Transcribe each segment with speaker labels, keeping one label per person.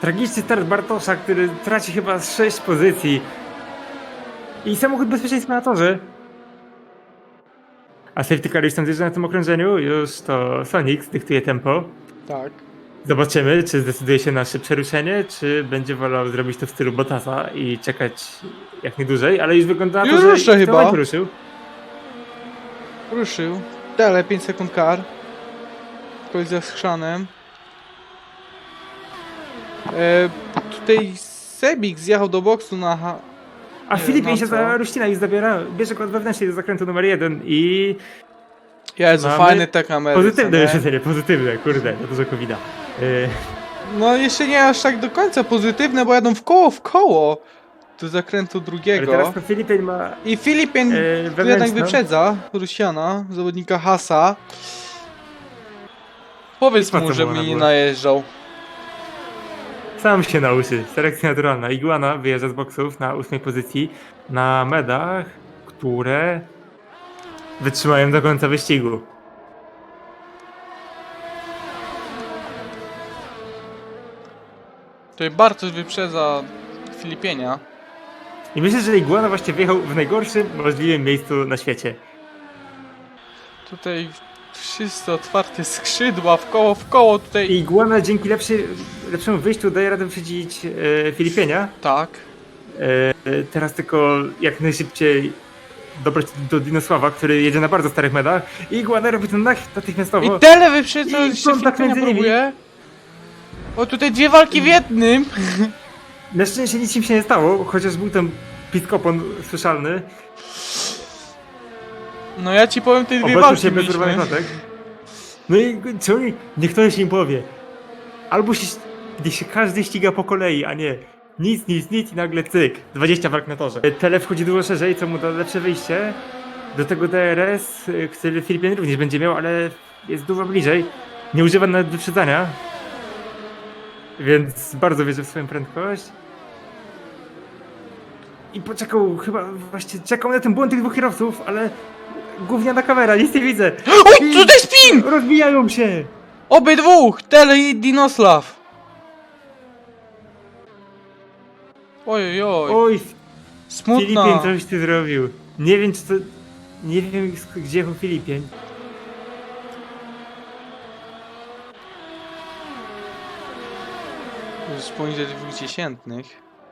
Speaker 1: Tragiczny start Bartosza, który traci chyba z 6 pozycji. I samochód bezpieczeństwa na torze. A safety car już tam zjeżdża na tym okrążeniu, już to Sonic dyktuje tempo.
Speaker 2: Tak.
Speaker 1: Zobaczymy, czy zdecyduje się na szybsze ruszenie, czy będzie wolał zrobić to w stylu Bottasa i czekać jak najdłużej, ale już wygląda na
Speaker 2: Już
Speaker 1: to, że
Speaker 2: rusza
Speaker 1: w tym
Speaker 2: chyba.
Speaker 1: ruszył.
Speaker 2: Ruszył. Tele 5 sekund kar. Kolizja z chrzanem. E, tutaj Sebik zjechał do boksu na... Ha-
Speaker 1: A
Speaker 2: Nie,
Speaker 1: Filip
Speaker 2: no
Speaker 1: się za Ruścina i zabiera, bierze go od wewnętrznej do zakrętu numer jeden i
Speaker 2: Jezu,
Speaker 1: Mamy
Speaker 2: fajny te kamery.
Speaker 1: pozytywne wyświetlenie, pozytywne, kurde, to dużo covid
Speaker 2: No jeszcze nie aż tak do końca pozytywne, bo jadą w koło, w koło. Do zakrętu
Speaker 1: ale
Speaker 2: drugiego.
Speaker 1: teraz to Filipin ma
Speaker 2: I Filipin
Speaker 1: e,
Speaker 2: tu jednak wyprzedza Rusiana, zawodnika Hasa. Powiedz mu,
Speaker 1: ona
Speaker 2: mi najeżdżał.
Speaker 1: Sam się nauczy. Selekcja naturalna. Iguana wyjeżdża z boksów na ósmej pozycji na medach, które wytrzymają do końca wyścigu.
Speaker 2: Tutaj Bartosz wyprzedza Filipienia.
Speaker 1: I myślę, że Iguana właśnie wjechał w najgorszym możliwym miejscu na świecie.
Speaker 2: Tutaj wszyscy otwarte skrzydła, w koło, w koło tutaj.
Speaker 1: I Iguana dzięki lepszy, lepszemu wyjściu daje radę wyprzedzić e, Filipienia.
Speaker 2: Tak.
Speaker 1: E, teraz tylko jak najszybciej dobrać do Dinosława, który jedzie na bardzo starych medach. I Iguana robi nach natychmiastowo.
Speaker 2: I Tele wyprzedza
Speaker 1: I
Speaker 2: jeszcze
Speaker 1: kontakt
Speaker 2: Filipienia
Speaker 1: między nimi.
Speaker 2: próbuje. O, tutaj dwie walki w jednym.
Speaker 1: Na szczęście nic im się nie stało, chociaż był ten piskopon słyszalny.
Speaker 2: No ja ci powiem, te dwie
Speaker 1: Obecnie
Speaker 2: walki
Speaker 1: się bez urwanych
Speaker 2: mieliśmy.
Speaker 1: notek. No i co oni, niech ktoś im powie. Albo się, gdy się każdy ściga po kolei, a nie nic, nic, nic i nagle cyk, 20 walk na torze. Tele wchodzi dużo szerzej, co mu da lepsze wyjście. Do tego DRS, y, który Filipin również będzie miał, ale jest dużo bliżej. Nie używa nawet wyprzedzania. Więc bardzo wierzy w swoją prędkość. I poczekał, chyba właśnie czekał na ten błąd tych dwóch kierowców, ale gówniana kamera, nic nie widzę.
Speaker 2: Oj, tutaj spin!
Speaker 1: Rozbijają się!
Speaker 2: Obydwóch! Tele i Dinoslav. Oj, oj, oj.
Speaker 1: Oj,
Speaker 2: Smutna.
Speaker 1: Filipien, coś ty zrobił. Nie wiem, czy to... Nie wiem, sk- gdzie jechał Filipien.
Speaker 2: Już poniżej dwóch dziesiętnych.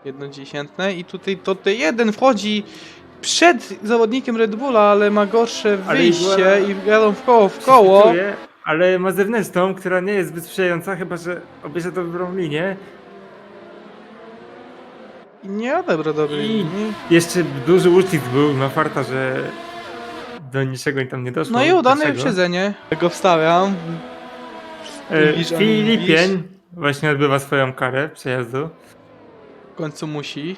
Speaker 2: Jedno dziesiętne i tutaj to te jeden wchodzi przed zawodnikiem Red Bulla, ale ma gorsze
Speaker 1: Ale
Speaker 2: wyjście i jadą w koło, w koło.
Speaker 1: Ale ma zewnętrzną, która nie jest zbyt sprzyjająca, chyba że obierze dobrą linię.
Speaker 2: I nie odebrał dobrej
Speaker 1: I-
Speaker 2: linii.
Speaker 1: Jeszcze duży uścisk był, ma farta, że do niczego im tam nie doszło.
Speaker 2: No i udane
Speaker 1: Dlaczego?
Speaker 2: wyprzedzenie. Go wstawiam.
Speaker 1: E, Filipien właśnie odbywa swoją karę przejazdu.
Speaker 2: W końcu musi.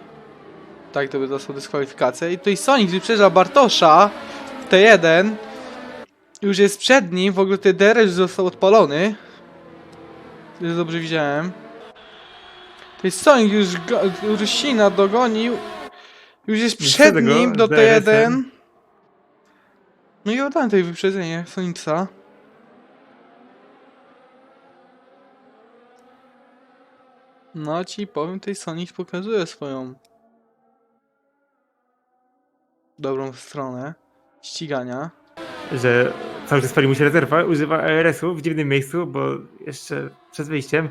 Speaker 2: Tak, to by dostał dyskwalifikację. I tutaj Sonic wyprzedza Bartosza w T1. Już jest przed nim, w ogóle ten DRS został odpalony. Już dobrze widziałem. Tutaj Sonic już Rusina dogonił. Już jest przed
Speaker 1: go
Speaker 2: nim do
Speaker 1: z DRS-em.
Speaker 2: T1. No i oddałem tutaj wyprzedzenie Sonicsa. No ci powiem, tej Sonic pokazuje swoją dobrą stronę ścigania.
Speaker 1: że cały czas pali mu się rezerwa, używa ARS-u w dziwnym miejscu, bo jeszcze przed wyjściem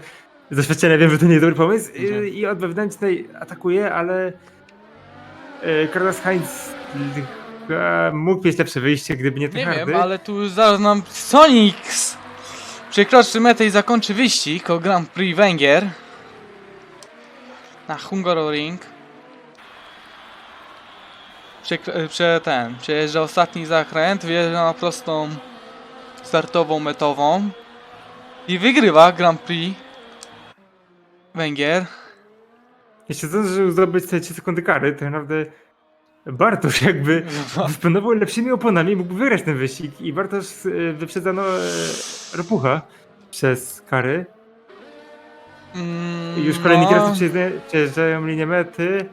Speaker 1: z doświadczenia wiem, że to nie jest dobry pomysł
Speaker 2: Mhm.
Speaker 1: i, i od wewnętrznej atakuje, ale e, Carlos Heinz e, mógł mieć lepsze wyjście, gdyby nie te
Speaker 2: Nie
Speaker 1: hardy.
Speaker 2: wiem, ale tu zaraz nam Sonic przekroczy metę i zakończy wyścig o Grand Prix Węgier na Hungaroring. Przekro- e, prze, ten, przejeżdża ostatni zakręt, wjeżdża na prostą startową metową i wygrywa Grand Prix Węgier.
Speaker 1: Jeśli zdążył zdobyć te 3 sekundy kary, to naprawdę Bartosz jakby dysponował lepszymi oponami, mógł wygrać ten wyścig i Bartosz e, wyprzedzano e, Ropucha przez kary.
Speaker 2: Mm,
Speaker 1: I już kolejni
Speaker 2: no.
Speaker 1: kierowcy przejeżdżają linię mety.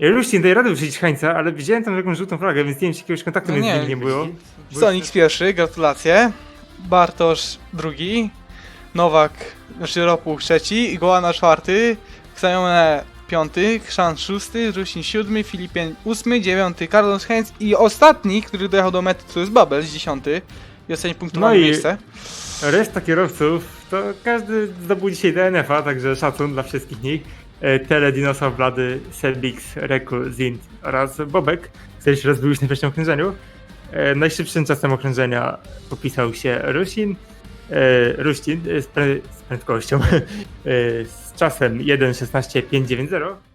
Speaker 1: Ja już nie daję rady wyprzedzić Hańca, ale widziałem tam jakąś żółtą flagę, więc nie wiem, czy jakiegoś kontaktu
Speaker 2: No
Speaker 1: między
Speaker 2: nie,
Speaker 1: nimi nie było.
Speaker 2: Sonic pierwszy, gratulacje. Bartosz drugi. Nowak znaczy Ropuch trzeci, Gołana czwarty, Ksajone piąty, Chrzan szósty, Rusin siódmy, Filipien ósmy, dziewiąty, Carlos Heinz i ostatni, który dojechał do mety, to jest Babel, dziesiąty i ostatni punktowane
Speaker 1: No i-
Speaker 2: miejsce.
Speaker 1: Reszta kierowców, to każdy zdobył dzisiaj DNF-a, także szacun dla wszystkich nich. E, Tele, Dinosaur, Blady, Sebix, Reku, Zint oraz Bobek, który się rozbił na pierwszym okrężeniu. E, Najszybszym czasem okrężenia popisał się Rusin, e, Ruścin e, z, prędkością, z czasem 1.16.590.